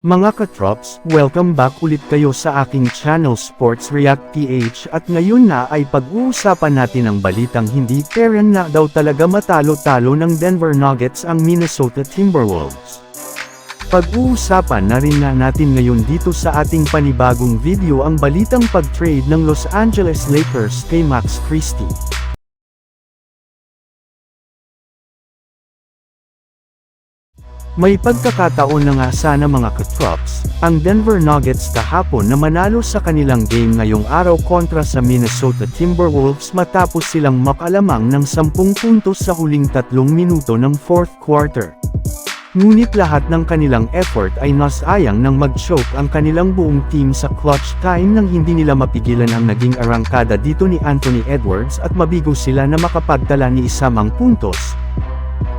Mga katrops, welcome back ulit kayo sa aking channel Sports React PH at ngayon na ay pag-uusapan natin ang balitang hindi keren na daw talaga matalo-talo ng Denver Nuggets ang Minnesota Timberwolves. Pag-uusapan na rin na natin ngayon dito sa ating panibagong video ang balitang pag-trade ng Los Angeles Lakers kay Max Christie. May pagkakataon na nga sana mga katrops, ang Denver Nuggets kahapon na manalo sa kanilang game ngayong araw kontra sa Minnesota Timberwolves matapos silang makalamang ng 10 puntos sa huling tatlong minuto ng fourth quarter. Ngunit lahat ng kanilang effort ay nasayang nang mag-choke ang kanilang buong team sa clutch time nang hindi nila mapigilan ang naging arangkada dito ni Anthony Edwards at mabigo sila na makapagtala ni isamang puntos.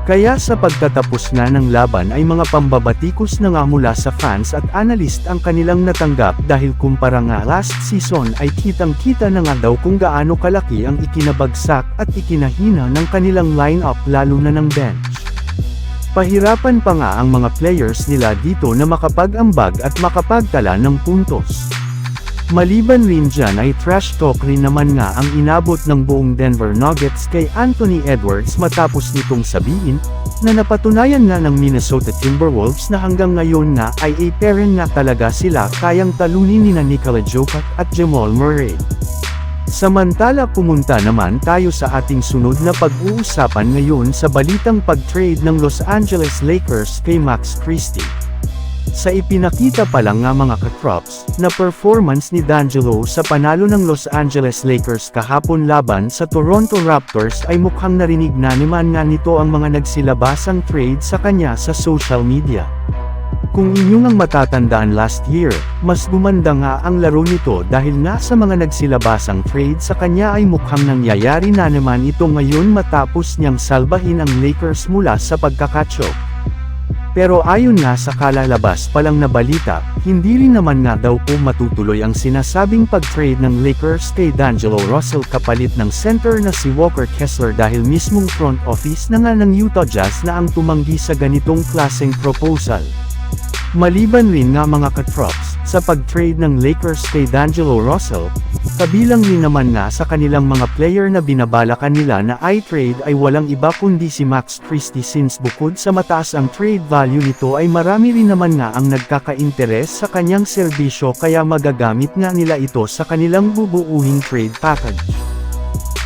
Kaya sa pagtatapos na ng laban ay mga pambabatikos na nga mula sa fans at analyst ang kanilang natanggap dahil kumpara nga last season ay kitang kita na nga daw kung gaano kalaki ang ikinabagsak at ikinahina ng kanilang lineup lalo na ng bench. Pahirapan pa nga ang mga players nila dito na makapag-ambag at makapagtala ng puntos. Maliban rin dyan ay trash talk rin naman nga ang inabot ng buong Denver Nuggets kay Anthony Edwards matapos nitong sabihin, na napatunayan nga ng Minnesota Timberwolves na hanggang ngayon nga ay a parent nga talaga sila kayang talunin ni na Nikola Jokic at Jamal Murray. Samantala pumunta naman tayo sa ating sunod na pag-uusapan ngayon sa balitang pag-trade ng Los Angeles Lakers kay Max Christie. Sa ipinakita pa lang nga mga katrops, na performance ni D'Angelo sa panalo ng Los Angeles Lakers kahapon laban sa Toronto Raptors ay mukhang narinig na naman nga nito ang mga nagsilabasang trade sa kanya sa social media. Kung inyong ang matatandaan last year, mas gumanda nga ang laro nito dahil nga sa mga nagsilabasang trade sa kanya ay mukhang nangyayari na naman ito ngayon matapos niyang salbahin ang Lakers mula sa pagkakachok. Pero ayon nga sa kalalabas pa lang na balita, hindi rin naman nga daw po matutuloy ang sinasabing pag-trade ng Lakers kay D'Angelo Russell kapalit ng center na si Walker Kessler dahil mismong front office na nga ng Utah Jazz na ang tumanggi sa ganitong klaseng proposal. Maliban rin nga mga katrops, sa pag-trade ng Lakers kay D'Angelo Russell, kabilang rin naman nga sa kanilang mga player na binabalakan nila na i-trade ay walang iba kundi si Max Christie since bukod sa mataas ang trade value nito ay marami rin naman nga ang nagkaka-interes sa kanyang serbisyo kaya magagamit nga nila ito sa kanilang bubuuhing trade package.